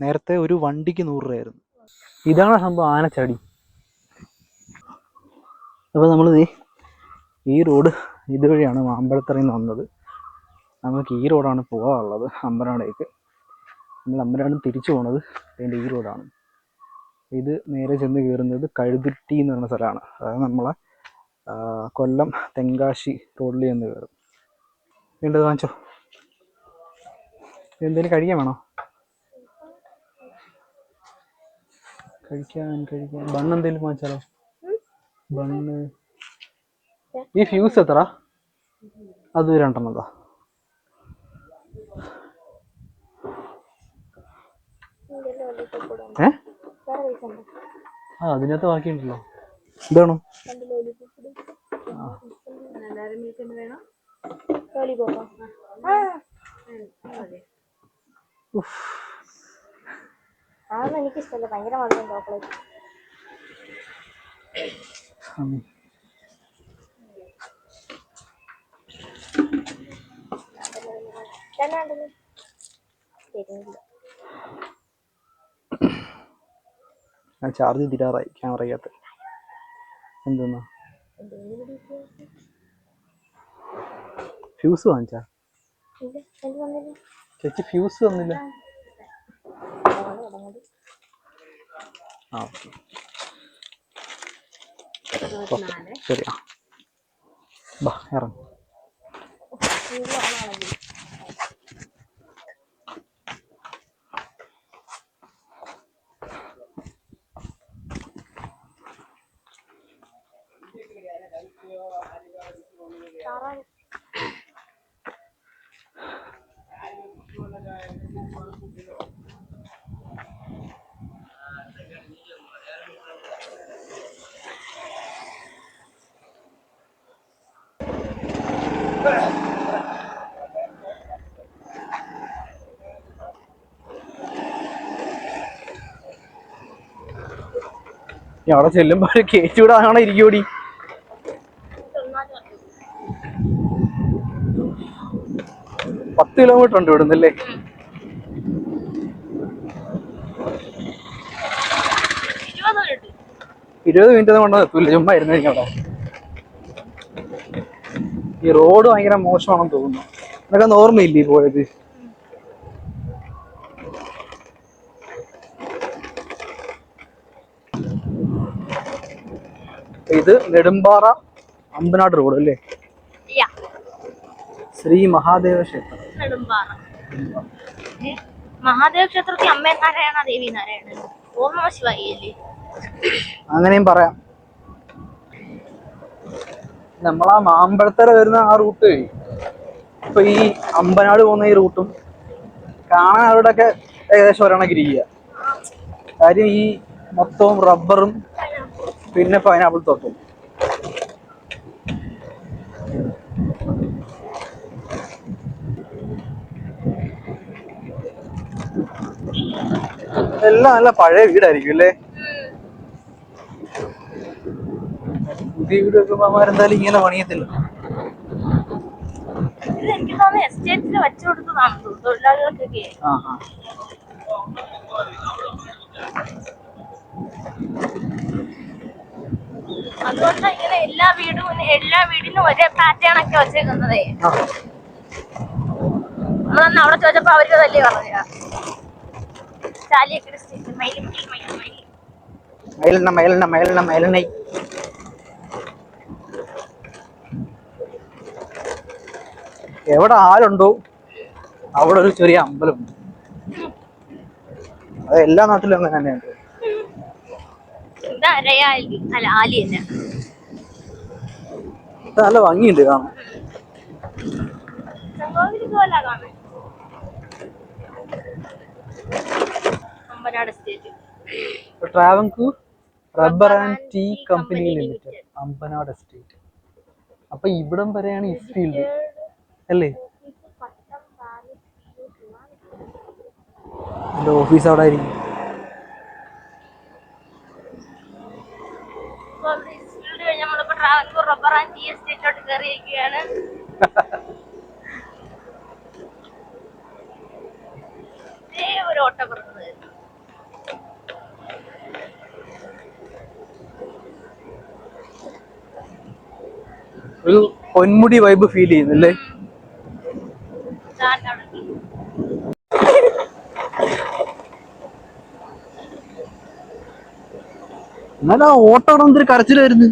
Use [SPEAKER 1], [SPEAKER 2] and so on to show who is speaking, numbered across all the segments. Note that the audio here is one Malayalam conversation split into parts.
[SPEAKER 1] നേരത്തെ ഒരു വണ്ടിക്ക് നൂറ് രൂപയായിരുന്നു. ഇതാണ് സംഭവം ആനച്ചടി. അപ്പോൾ നമ്മൾ ഈ റോഡ് ഇതുവഴിയാണ് മാമ്പഴത്തറയിൽ നിന്ന് വന്നത്. നമുക്ക് ഈ റോഡാണ് പോകാനുള്ളത് അമ്പനാടേക്ക് നമ്മൾ അമ്പനാട് തിരിച്ചു പോണത് അതിന്റെ ഈ റോഡാണ്. ഇത് നേരെ ചെന്ന് കയറുന്നത് കഴുതുട്ടി എന്ന് പറയുന്ന സ്ഥലമാണ്. അതായത് നമ്മളെ കൊല്ലം തെങ്കാശി റോഡിൽ ചെന്ന് കയറും. വീണ്ടും വാങ്ങിച്ചോ? എന്തെങ്കിലും കഴിക്കാൻ വേണോ? കഴിക്കാൻ കഴിക്കാൻ. ബണ്ണ് എന്തെങ്കിലും വാങ്ങിച്ചാലോ? ബണ്ണ്. ഈ ഫ്യൂസ് എത്ര അത് രണ്ടെണ്ണതാ ഏ? ആ അതിനകത്ത് ബാക്കിയുണ്ടല്ലോ. ഇതാണോ?
[SPEAKER 2] അതൊന്നും എനിക്കിഷ്ടമല്ല ഭയങ്കര മധുരം ചോക്ലേറ്റ്.
[SPEAKER 1] ഞാൻ ചാർജ് തീരാറായി ക്യാമറയ്ക്കകത്ത് എന്തെന്നാ? ഫ്യൂസ് വാങ്ങിച്ചാ?
[SPEAKER 2] വന്നില്ല?
[SPEAKER 1] ചേച്ചി ഫ്യൂസ് തന്നില്ല. ആ ഓക്കെ ശരി ആ ബാ ഇറങ്ങും
[SPEAKER 2] ഓണാണെങ്കിൽ താറാവ്
[SPEAKER 1] ഇനി അവിടെ ചെല്ലുമ്പോ വിടാനാണോ ഇരിക്കൂടി പത്ത് കിലോമീറ്റർ ഉണ്ട് ഇവിടുന്ന് അല്ലേ?
[SPEAKER 2] ഇരുപത് മിനിറ്റ്
[SPEAKER 1] കൊണ്ടോ മിനിറ്റ് കൊണ്ട് എത്തൂല ചുമ്മാ ഇരുന്ന് കഴിഞ്ഞാൽ ഈ റോഡ് ഭയങ്കര മോശമാണെന്ന് തോന്നുന്നു. എന്നൊക്കെ ഓർമ്മയില്ലേ പോയത്? ഇത് നെടുമ്പാറ അമ്പനാട് റോഡ് അല്ലേ? ശ്രീ മഹാദേവ ക്ഷേത്രം.
[SPEAKER 2] നെടുമ്പാറ? മഹാദേവ ക്ഷേത്രത്തിൽ അമ്മേ നാരായണ ദേവി നാരായണ ഓം നമ ശിവായി
[SPEAKER 1] അങ്ങനെയും പറയാം. നമ്മളാ മാമ്പഴത്തര വരുന്ന ആ റൂട്ട്. ഇപ്പൊ ഈ അമ്പനാട് പോകുന്ന ഈ റൂട്ടും കാണാൻ അവിടെയൊക്കെ ഏകദേശം ഒരെണ്ണക്കിരിക്കുക കാര്യം ഈ മൊത്തവും റബ്ബറും പിന്നെ പൈനാപ്പിൾ തൊട്ടും. എല്ലാം നല്ല പഴയ വീടായിരിക്കും അല്ലേ? പുതിയ വീട് വെക്കുമ്പോ അവന്മാരെന്തായാലും ഇങ്ങനെ പണിയത്തില്ല.
[SPEAKER 2] ഇത് എനിക്ക് തോന്നുന്നു എസ്റ്റേറ്റിൽ വെച്ചു കൊടുത്തതാണെന്ന് തൊഴിലാളികൾക്കൊക്കെ
[SPEAKER 1] ആ ആ
[SPEAKER 2] അതുകൊണ്ടാണ് ഇങ്ങനെ എല്ലാ വീടും എല്ലാ വീടിനും ഒരേ പാറ്റേൺ ഒക്കെ വെച്ചേക്കുന്നത്. നമ്മളന്ന് അവിടെ ചോദിച്ചപ്പോ അവർ തല്ലേ പറഞ്ഞ മയിലുമൈ
[SPEAKER 1] മയിലെണ്ണ മയിലെണ്ണ മയിലെണ്ണ മയിലെണ്ണ. എവിടെ ആരുണ്ടോ അവിടെ ഒരു ചെറിയ അമ്പലമുണ്ട്. അത് എല്ലാ നാട്ടിലും അങ്ങനെ തന്നെയുണ്ട്.
[SPEAKER 2] അരയാലി. അല്ല ആലി തന്നെ.
[SPEAKER 1] നല്ല ഭംഗിയുണ്ട് കാണാൻ. Travancore rubber and tea company limited. Ambanad estate അപ്പൊ ഇവിടം വരെയാണ് ഈ ഫീൽഡ്. അല്ലേ? എന്റെ ഓഫീസ് അവിടെ ആയിരിക്കും.
[SPEAKER 2] ഒരു
[SPEAKER 1] പൊന്മുടി വൈബ് ഫീൽ ചെയ്യുന്നില്ലേ? എന്നാലും ആ ഓട്ടം എന്തൊരു കരച്ചിലായിരുന്നു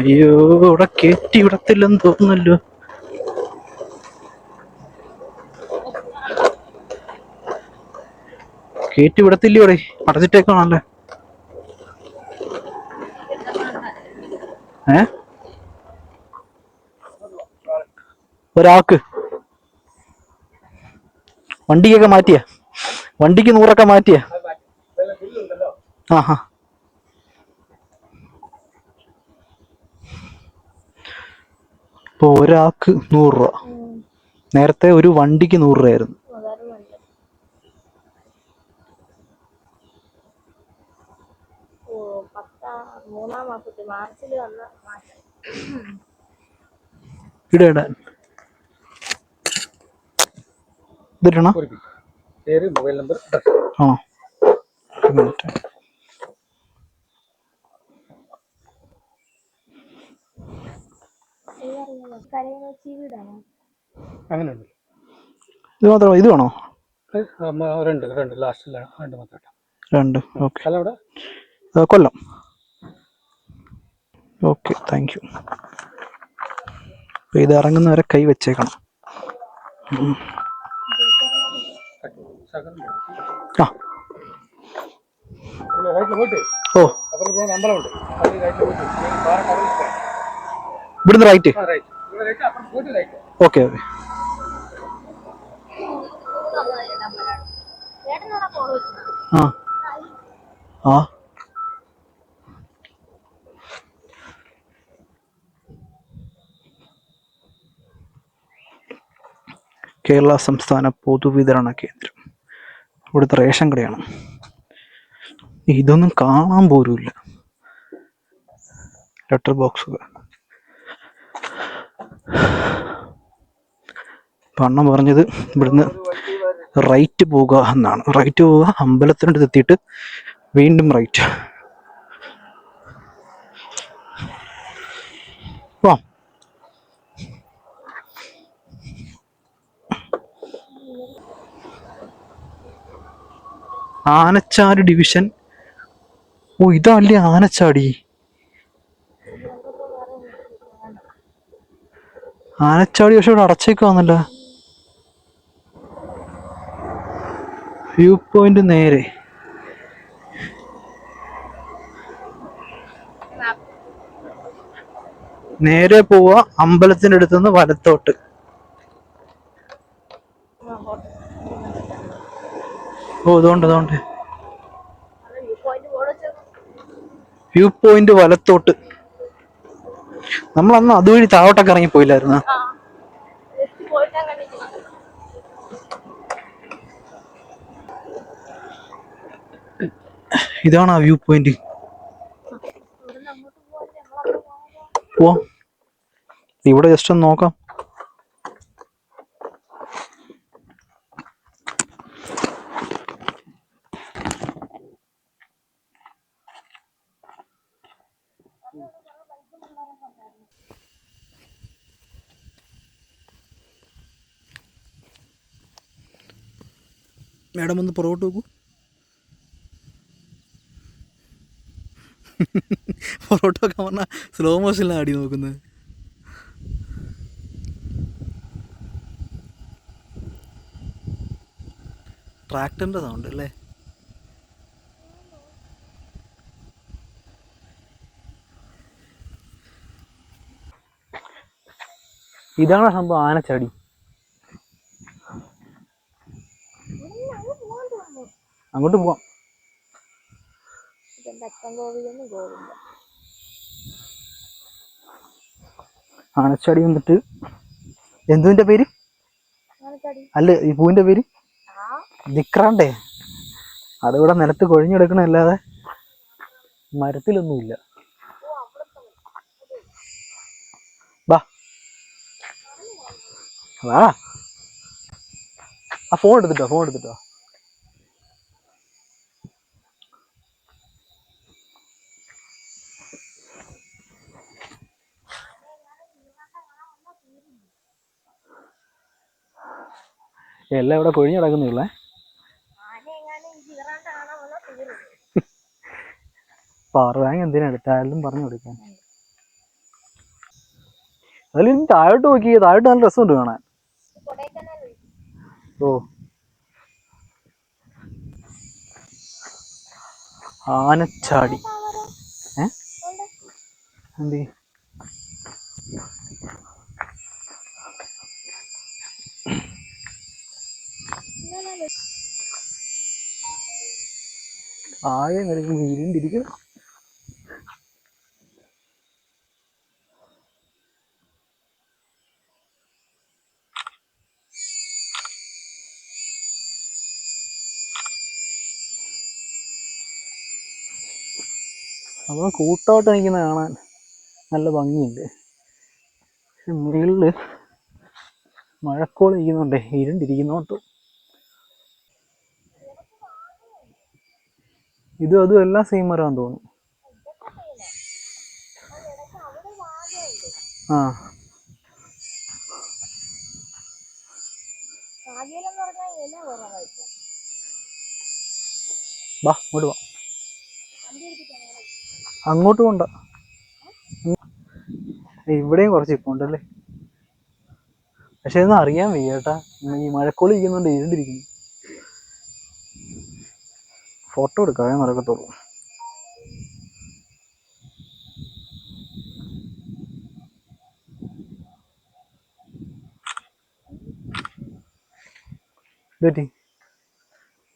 [SPEAKER 1] അയ്യോ ഇവിടെ കേട്ടി വിടത്തില്ലെന്ന് തോന്നുന്നല്ലോ. കേട്ടി വിടത്തില്ലേ ഇവിടെ അടച്ചിട്ടേക്കാണല്ലേ ഏ? ഒരാൾക്ക്. വണ്ടിക്കൊക്കെ മാറ്റിയ. വണ്ടിക്ക് നൂറൊക്കെ മാറ്റിയ. ആഹാ. ഇപ്പൊ ഒരാൾക്ക് നൂറ് രൂപ. നേരത്തെ ഒരു വണ്ടിക്ക് നൂറ് രൂപയായിരുന്നു.
[SPEAKER 2] മൂന്നാം മാസത്തിൽ മാർച്ചിൽ വന്ന മാസം
[SPEAKER 1] ഇട ഇടാൻ ഇതിടണോ
[SPEAKER 3] പേര് മൊബൈൽ നമ്പർ
[SPEAKER 1] ആണോ ഒരു മിനിറ്റ്.
[SPEAKER 2] കരയെന്ന് വീടാണോ
[SPEAKER 3] അങ്ങനെയുണ്ട്.
[SPEAKER 1] ഇത് മാത്രമോ ഇത് വേണോ?
[SPEAKER 3] രണ്ട് രണ്ട്. ലാസ്റ്റിലാണ് രണ്ട് മാത്രം
[SPEAKER 1] രണ്ട്. ഓക്കെ.
[SPEAKER 3] സ്ഥലം
[SPEAKER 1] കൊല്ലം. Okay thank you. ഇത് ഇറങ്ങുന്നവരെ കൈ വെച്ചേക്കണം. ഓ ആ. ഓ.
[SPEAKER 3] അപ്പുറത്ത് അമ്പലമുണ്ട് അത് റൈറ്റിൽ പോയിട്ട് ഈ പാറ കടലിൽ പോയി.
[SPEAKER 1] ഇവിടുന്ന് റൈറ്റ് ഓക്കെ ആ. ആ. കേരള സംസ്ഥാന പൊതുവിതരണ കേന്ദ്രം. ഇവിടുത്തെ റേഷൻ കടയാണ്. ഇതൊന്നും കാണാൻ പോലുമില്ല. ലെറ്റർ ബോക്സുകൾ പണം പറഞ്ഞത് ഇവിടുന്ന് റൈറ്റ് പോവുക എന്നാണ്. റൈറ്റ് പോവുക അമ്പലത്തിനടുത്ത് എത്തിയിട്ട് വീണ്ടും റൈറ്റ് വാ ആനച്ചാടി ഡിവിഷൻ ഓ ഇതല്ലേ ആനച്ചാടി? ആനച്ചാടി പക്ഷെ ഇവിടെ അടച്ചേക്ക് വന്നില്ല വ്യൂ പോയിന്റ് നേരെ. നേരെ പോവാ അമ്പലത്തിന്റെ അടുത്തുനിന്ന് വലത്തോട്ട്. ഓ ഇതുകൊണ്ട് ഇതുകൊണ്ട്
[SPEAKER 2] വ്യൂ പോയിന്റ്
[SPEAKER 1] വലത്തോട്ട്. നമ്മൾ അന്ന് അതുവഴി താഴോട്ടൊക്കെ ഇറങ്ങി പോയില്ലായിരുന്നു ഇതാണ് ആ വ്യൂ പോയിന്റ്
[SPEAKER 2] ഞങ്ങളങ്ങോട്ട്
[SPEAKER 1] ഇവിടെ ജസ്റ്റ് ഒന്ന് നോക്കാം. മേഡം ഒന്ന് പുറകോട്ട് നോക്കൂ. പുറകോട്ട് നോക്കാൻ പറഞ്ഞാൽ സ്ലോ മോഷനിലാണ് ആടി നോക്കുന്നത്. ട്രാക്ടറിന്റെ സൗണ്ട് അല്ലേ? ഇതാണ് സംഭവം ആനച്ചടി അങ്ങോട്ട് പോവാം. ആണച്ചടി വന്നിട്ട്. എന്തുവിന്റെ പേര്? അല്ല ഈ പൂവിന്റെ പേര്? ദിക്രാണ്ടേ അതിവിടെ നിലത്ത് കൊഴിഞ്ഞെടുക്കണല്ലാതെ മരത്തിലൊന്നുമില്ല. വാ. വാ. ആ ഫോൺ എടുത്തിട്ടോ ഫോൺ എടുത്തിട്ടോ. എല്ലാം ഇവിടെ കൊഴിഞ്ഞു കിടക്കുന്നുള്ള
[SPEAKER 2] പവർ ബാങ്ക് ഈ ചീറാണ്ട് കാണാൻ വന്നാൽ തീരും
[SPEAKER 1] പാർവാങ് എന്തിനാ എടുത്താലും പറഞ്ഞു കൊടുക്കാൻ. അതിൽ താഴോട്ട് നോക്കി താഴോട്ട് നല്ല രസമുണ്ട് കാണാൻ. ഓ. ആനച്ചാടി. ഏ? എന്തി? ആകെ കളിക്കുമ്പോൾ ഇരുണ്ടിരിക്കും അപ്പോൾ നിൽക്കുന്ന കാണാൻ നല്ല ഭംഗിയുണ്ട്. പക്ഷെ മുകളിൽ മഴക്കോൾ ഇരിക്കുന്നുണ്ടേ ഇരുണ്ടിരിക്കുന്നോട്ട് ഇതും അതും എല്ലാം സെയിം വരാൻ തോന്നുന്നു. ആ. വാ അങ്ങോട്ട് വാ. അങ്ങോട്ട് പോണ്ട. ഇവിടെയും കുറച്ച് ഇപ്പുണ്ടല്ലേ പക്ഷെ ഇതൊന്നും അറിയാൻ വയ്യ കേട്ടാ. ഈ മഴക്കോളി ഇരിക്കുന്നുണ്ട് ഇരുണ്ടിരിക്കുന്നു. ഫോട്ടോ എടുക്കാതെ നടക്കത്തുള്ളൂ ി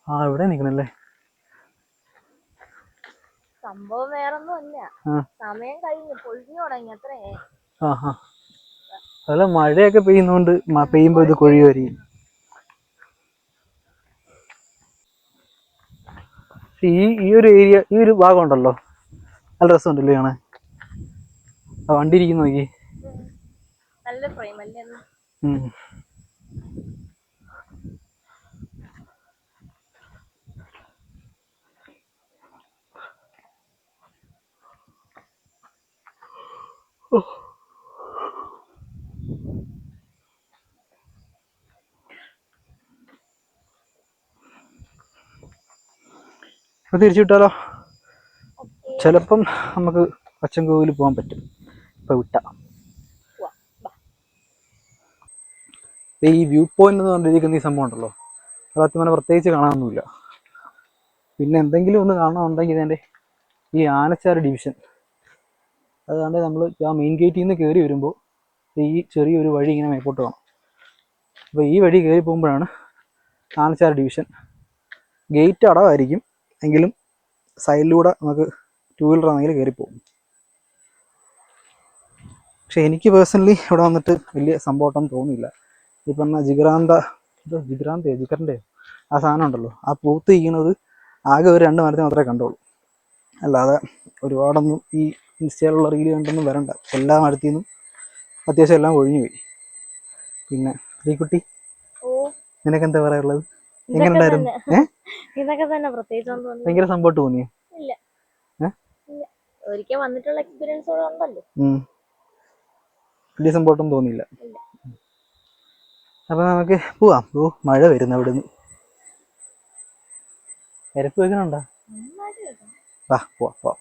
[SPEAKER 1] ആ ഇവിടെ നിക്കണല്ലേ
[SPEAKER 2] സംഭവം വേറൊന്നും അല്ല. സമയം കഴിഞ്ഞു പൊഴിഞ്ഞു തുടങ്ങി അത്രേ.
[SPEAKER 1] അതല്ല മഴയൊക്കെ പെയ്യുന്നോണ്ട് പെയ്യുമ്പോ ഇത് കൊഴിയുമായിരിക്കും പക്ഷെ ഈ ഈ ഒരു ഏരിയ ഈ ഒരു ഭാഗം ഉണ്ടല്ലോ നല്ല രസമുണ്ടല്ലേ കാണാൻ? ആ വണ്ടി ഇരിക്കുന്ന നോക്കി.
[SPEAKER 2] നല്ല അത്?
[SPEAKER 1] തിരിച്ചു വിട്ടാലോ ചിലപ്പം നമുക്ക് പച്ചൻകോവിൽ പോകാൻ പറ്റും. ഇപ്പം വിട്ട. ഈ വ്യൂ പോയിന്റ് എന്ന് പറഞ്ഞിരിക്കുന്ന ഈ സംഭവം ഉണ്ടല്ലോ. അത് അത്യമനെ പ്രത്യേകിച്ച് കാണാനൊന്നുമില്ല. പിന്നെ എന്തെങ്കിലും ഒന്ന് കാണാനുണ്ടെങ്കിൽ ഇതിന്റെ ഈ ആനച്ചാർ ഡിവിഷൻ അതാണ്ട് നമ്മൾ ആ മെയിൻ ഗേറ്റിൽ നിന്ന് കയറി വരുമ്പോൾ ഈ ചെറിയൊരു വഴി ഇങ്ങനെ മേപ്പോട്ട് കാണാം അപ്പോൾ ഈ വഴി കയറി പോകുമ്പോഴാണ് ആനച്ചാർ ഡിവിഷൻ ഗേറ്റ് അടവായിരിക്കും. എങ്കിലും സൈഡിലൂടെ നമുക്ക് ടൂ വീലർ ആണെങ്കിൽ കയറിപ്പോകും. പക്ഷെ എനിക്ക് പേഴ്സണലി ഇവിടെ വന്നിട്ട് വലിയ സംഭവം തോന്നിയില്ല. ഈ പറഞ്ഞ ജിഗ്രാന്ത ഇത് ജിഗ്രാന്തയോ ജിഗറിന്റെയോ ആ സാധനം ഉണ്ടല്ലോ. ആ പൂത്ത് ഇരിക്കുന്നത് ആകെ ഒരു രണ്ട് മരത്തിൽ മാത്രമേ കണ്ടുള്ളൂ. അല്ലാതെ ഒരുപാടൊന്നും ഈ ഇൻസ്റ്റയിലുള്ള റീൽ കണ്ടൊന്നും വരണ്ട. എല്ലാ മരത്തിൽ നിന്നും അത്യാവശ്യം എല്ലാം ഒഴിഞ്ഞു പോയി പിന്നെ ശ്രീകുട്ടി
[SPEAKER 2] ഓ.
[SPEAKER 1] നിനക്ക് എന്താ പറയാനുള്ളത്?
[SPEAKER 2] ഇതൊക്കെ തന്നെ. ഇതൊക്കെ
[SPEAKER 1] ഭയങ്കര സംഭവം തോന്നിയോ?
[SPEAKER 2] ഇല്ല. ഒരിക്കൽ വന്നിട്ടുള്ള എക്സ്പീരിയൻസ് ഉണ്ടല്ലോ.
[SPEAKER 1] വലിയ തോന്നിയില്ല. അപ്പൊ നമുക്ക് പോവാം. ഓ മഴ വരുന്നു അവിടെ നിന്ന് ഇരപ്പ് വെക്കണുണ്ടോ വാ പോവാ പോവാ.